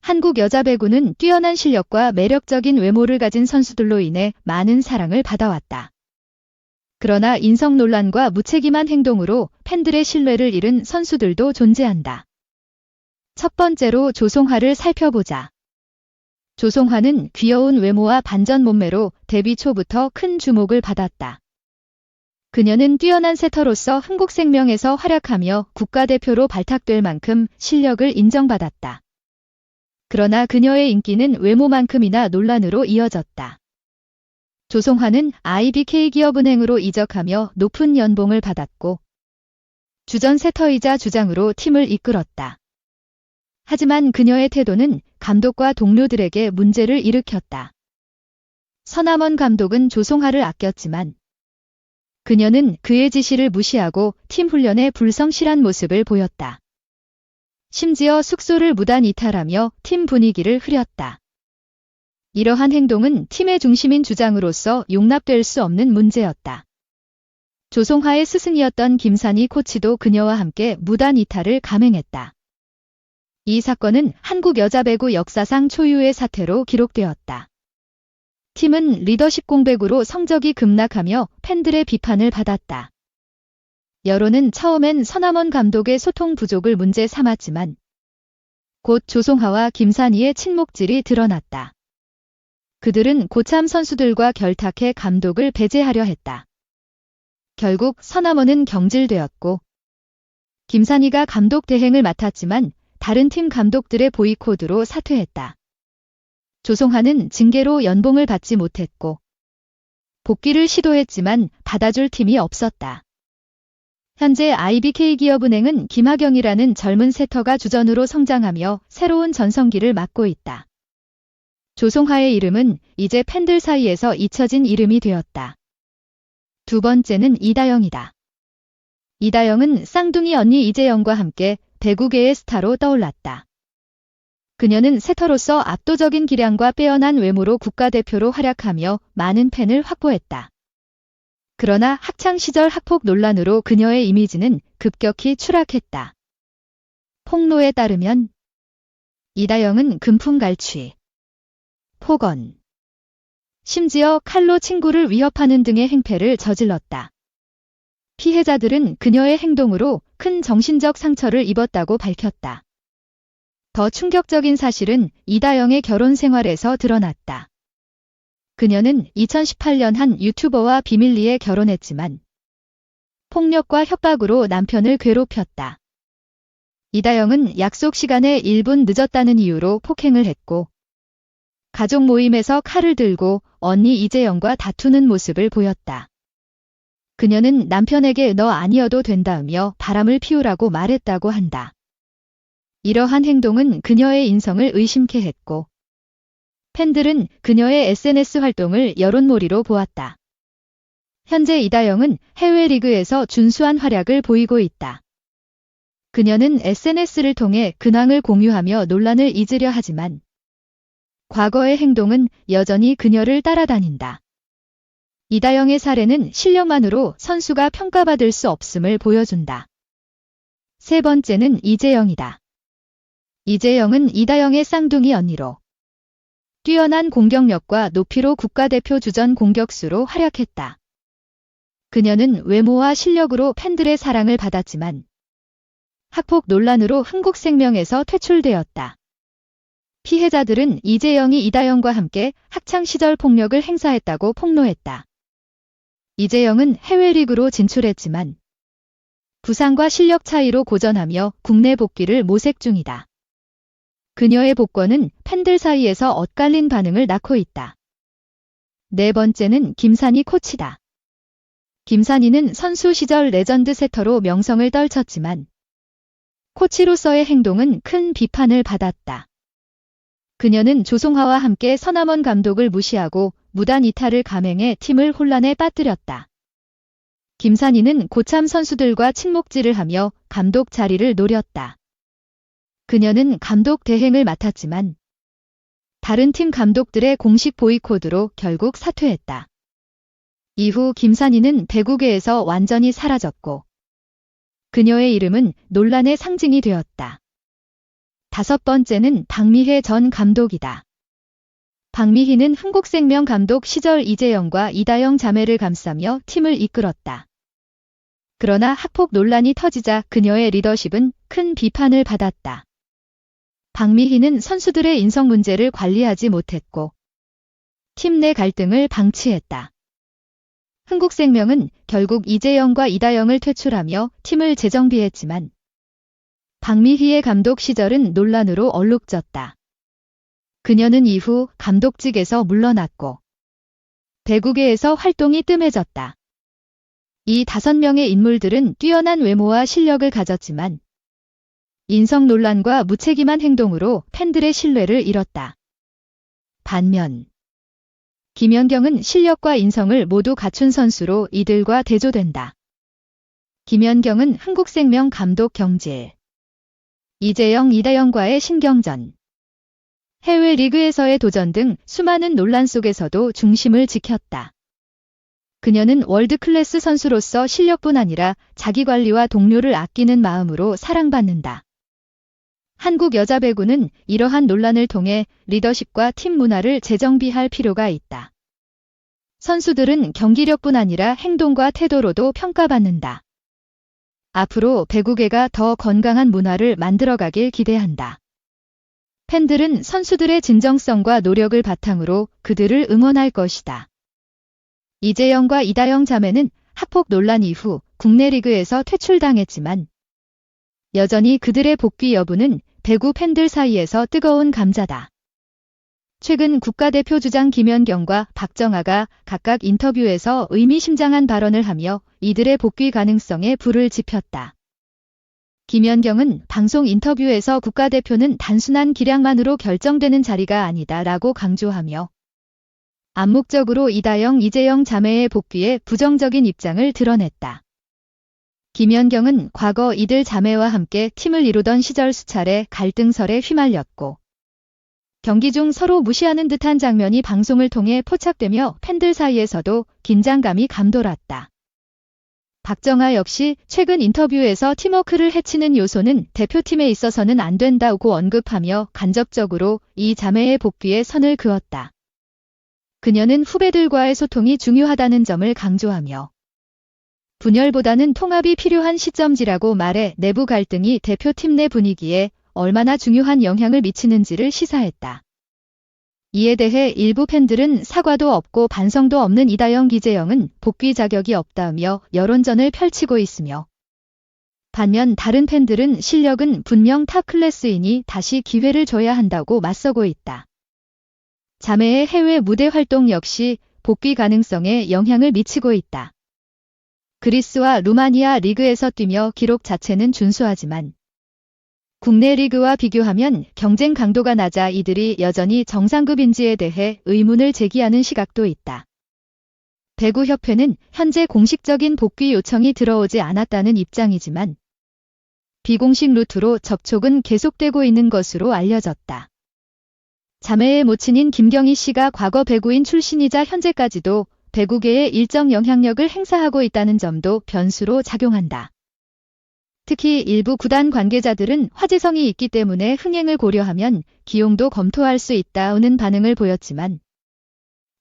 한국 여자 배구는 뛰어난 실력과 매력적인 외모를 가진 선수들로 인해 많은 사랑을 받아왔다. 그러나 인성 논란과 무책임한 행동으로 팬들의 신뢰를 잃은 선수들도 존재한다. 첫 번째로 조송화를 살펴보자. 조송화는 귀여운 외모와 반전 몸매로 데뷔 초부터 큰 주목을 받았다. 그녀는 뛰어난 세터로서 흥국생명에서 활약하며 국가대표로 발탁될 만큼 실력을 인정받았다. 그러나 그녀의 인기는 외모만큼이나 논란으로 이어졌다. 조송화는 IBK 기업은행으로 이적하며 높은 연봉을 받았고 주전 세터이자 주장으로 팀을 이끌었다. 하지만 그녀의 태도는 감독과 동료들에게 문제를 일으켰다. 서남원 감독은 조송화를 아꼈지만 그녀는 그의 지시를 무시하고 팀 훈련에 불성실한 모습을 보였다. 심지어 숙소를 무단 이탈하며 팀 분위기를 흐렸다. 이러한 행동은 팀의 중심인 주장으로서 용납될 수 없는 문제였다. 조송화의 스승이었던 김산희 코치도 그녀와 함께 무단 이탈을 감행했다. 이 사건은 한국 여자 배구 역사상 초유의 사태로 기록되었다. 팀은 리더십 공백으로 성적이 급락하며 팬들의 비판을 받았다. 여론은 처음엔 서남원 감독의 소통 부족을 문제 삼았지만 곧 조송하와 김산희의 친목질이 드러났다. 그들은 고참 선수들과 결탁해 감독을 배제하려 했다. 결국 서남원은 경질되었고 김산희가 감독 대행을 맡았지만 다른 팀 감독들의 보이콧으로 사퇴했다. 조송하는 징계로 연봉을 받지 못했고 복귀를 시도했지만 받아줄 팀이 없었다. 현재 IBK 기업은행은 김하경이라는 젊은 세터가 주전으로 성장하며 새로운 전성기를 맞고 있다. 조송하의 이름은 이제 팬들 사이에서 잊혀진 이름이 되었다. 두 번째는 이다영이다. 이다영은 쌍둥이 언니 이재영과 함께 배구계의 스타로 떠올랐다. 그녀는 세터로서 압도적인 기량과 빼어난 외모로 국가대표로 활약하며 많은 팬을 확보했다. 그러나 학창 시절 학폭 논란으로 그녀의 이미지는 급격히 추락했다. 폭로에 따르면 이다영은 금품갈취, 폭언, 심지어 칼로 친구를 위협하는 등의 행패를 저질렀다. 피해자들은 그녀의 행동으로 큰 정신적 상처를 입었다고 밝혔다. 더 충격적인 사실은 이다영의 결혼 생활에서 드러났다. 그녀는 2018년 한 유튜버와 비밀리에 결혼했지만 폭력과 협박으로 남편을 괴롭혔다. 이다영은 약속 시간에 1분 늦었다는 이유로 폭행을 했고 가족 모임에서 칼을 들고 언니 이재영과 다투는 모습을 보였다. 그녀는 남편에게 너 아니어도 된다며 바람을 피우라고 말했다고 한다. 이러한 행동은 그녀의 인성을 의심케 했고 팬들은 그녀의 SNS 활동을 여론몰이로 보았다. 현재 이다영은 해외 리그에서 준수한 활약을 보이고 있다. 그녀는 SNS를 통해 근황을 공유하며 논란을 잊으려 하지만 과거의 행동은 여전히 그녀를 따라다닌다. 이다영의 사례는 실력만으로 선수가 평가받을 수 없음을 보여준다. 세 번째는 이재영이다. 이재영은 이다영의 쌍둥이 언니로 뛰어난 공격력과 높이로 국가대표 주전 공격수로 활약했다. 그녀는 외모와 실력으로 팬들의 사랑을 받았지만 학폭 논란으로 흥국생명에서 퇴출되었다. 피해자들은 이재영이 이다영과 함께 학창시절 폭력을 행사했다고 폭로했다. 이재영은 해외 리그로 진출했지만 부상과 실력 차이로 고전하며 국내 복귀를 모색 중이다. 그녀의 복권은 팬들 사이에서 엇갈린 반응을 낳고 있다. 네 번째는 김산희 코치다. 김산희는 선수 시절 레전드 세터로 명성을 떨쳤지만 코치로서의 행동은 큰 비판을 받았다. 그녀는 조송화와 함께 서남원 감독을 무시하고 무단 이탈을 감행해 팀을 혼란에 빠뜨렸다. 김산희는 고참 선수들과 친목질을 하며 감독 자리를 노렸다. 그녀는 감독 대행을 맡았지만 다른 팀 감독들의 공식 보이콧으로 결국 사퇴했다. 이후 김산희는 배구계에서 완전히 사라졌고 그녀의 이름은 논란의 상징이 되었다. 다섯 번째는 박미혜 전 감독이다. 박미희는 흥국생명 감독 시절 이재영과 이다영 자매를 감싸며 팀을 이끌었다. 그러나 학폭 논란이 터지자 그녀의 리더십은 큰 비판을 받았다. 박미희는 선수들의 인성 문제를 관리하지 못했고 팀 내 갈등을 방치했다. 흥국생명은 결국 이재영과 이다영을 퇴출하며 팀을 재정비했지만 박미희의 감독 시절은 논란으로 얼룩졌다. 그녀는 이후 감독직에서 물러났고 배구계에서 활동이 뜸해졌다. 이 다섯 명의 인물들은 뛰어난 외모와 실력을 가졌지만 인성 논란과 무책임한 행동으로 팬들의 신뢰를 잃었다. 반면 김연경은 실력과 인성을 모두 갖춘 선수로 이들과 대조된다. 김연경은 흥국생명 감독 경질 이재영 이다영과의 신경전 해외 리그에서의 도전 등 수많은 논란 속에서도 중심을 지켰다. 그녀는 월드 클래스 선수로서 실력뿐 아니라 자기 관리와 동료를 아끼는 마음으로 사랑받는다. 한국 여자 배구는 이러한 논란을 통해 리더십과 팀 문화를 재정비할 필요가 있다. 선수들은 경기력뿐 아니라 행동과 태도로도 평가받는다. 앞으로 배구계가 더 건강한 문화를 만들어가길 기대한다. 팬들은 선수들의 진정성과 노력을 바탕으로 그들을 응원할 것이다. 이재영과 이다영 자매는 학폭 논란 이후 국내 리그에서 퇴출당했지만 여전히 그들의 복귀 여부는 배구 팬들 사이에서 뜨거운 감자다. 최근 국가대표 주장 김연경과 박정아가 각각 인터뷰에서 의미심장한 발언을 하며 이들의 복귀 가능성에 불을 지폈다. 김연경은 방송 인터뷰에서 국가대표는 단순한 기량만으로 결정되는 자리가 아니다 라고 강조하며 암묵적으로 이다영, 이재영 자매의 복귀에 부정적인 입장을 드러냈다. 김연경은 과거 이들 자매와 함께 팀을 이루던 시절 수차례 갈등설에 휘말렸고 경기 중 서로 무시하는 듯한 장면이 방송을 통해 포착되며 팬들 사이에서도 긴장감이 감돌았다. 박정아 역시 최근 인터뷰에서 팀워크를 해치는 요소는 대표팀에 있어서는 안 된다고 언급하며 간접적으로 이 자매의 복귀에 선을 그었다. 그녀는 후배들과의 소통이 중요하다는 점을 강조하며 분열보다는 통합이 필요한 시점지라고 말해 내부 갈등이 대표팀 내 분위기에 얼마나 중요한 영향을 미치는지를 시사했다. 이에 대해 일부 팬들은 사과도 없고 반성도 없는 이다영 기재영은 복귀 자격이 없다며 여론전을 펼치고 있으며 반면 다른 팬들은 실력은 분명 탑 클래스이니 다시 기회를 줘야 한다고 맞서고 있다. 자매의 해외 무대 활동 역시 복귀 가능성에 영향을 미치고 있다. 그리스와 루마니아 리그에서 뛰며 기록 자체는 준수하지만 국내 리그와 비교하면 경쟁 강도가 낮아 이들이 여전히 정상급인지에 대해 의문을 제기하는 시각도 있다. 배구협회는 현재 공식적인 복귀 요청이 들어오지 않았다는 입장이지만 비공식 루트로 접촉은 계속되고 있는 것으로 알려졌다. 자매의 모친인 김경희 씨가 과거 배구인 출신이자 현재까지도 배구계에 일정 영향력을 행사하고 있다는 점도 변수로 작용한다. 특히 일부 구단 관계자들은 화제성이 있기 때문에 흥행을 고려하면 기용도 검토할 수 있다는 반응을 보였지만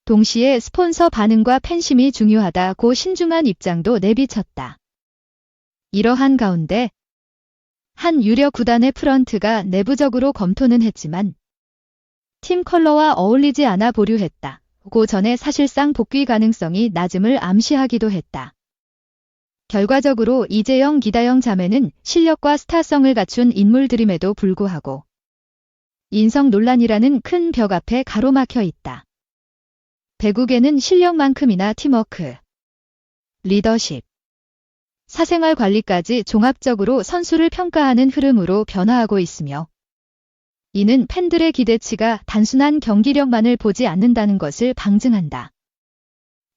동시에 스폰서 반응과 팬심이 중요하다고 신중한 입장도 내비쳤다. 이러한 가운데 한 유력 구단의 프런트가 내부적으로 검토는 했지만 팀 컬러와 어울리지 않아 보류했다. 고 전에 사실상 복귀 가능성이 낮음을 암시하기도 했다. 결과적으로 이재영, 기다영 자매는 실력과 스타성을 갖춘 인물들임에도 불구하고 인성 논란이라는 큰 벽 앞에 가로막혀 있다. 배구계는 실력만큼이나 팀워크, 리더십, 사생활 관리까지 종합적으로 선수를 평가하는 흐름으로 변화하고 있으며 이는 팬들의 기대치가 단순한 경기력만을 보지 않는다는 것을 방증한다.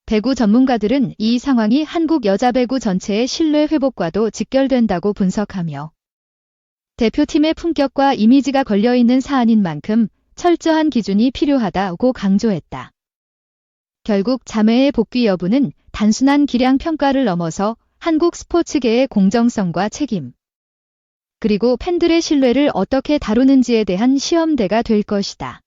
배구 전문가들은 이 상황이 한국 여자 배구 전체의 신뢰 회복과도 직결된다고 분석하며 대표팀의 품격과 이미지가 걸려있는 사안인 만큼 철저한 기준이 필요하다고 강조했다. 결국 자매의 복귀 여부는 단순한 기량 평가를 넘어서 한국 스포츠계의 공정성과 책임, 그리고 팬들의 신뢰를 어떻게 다루는지에 대한 시험대가 될 것이다.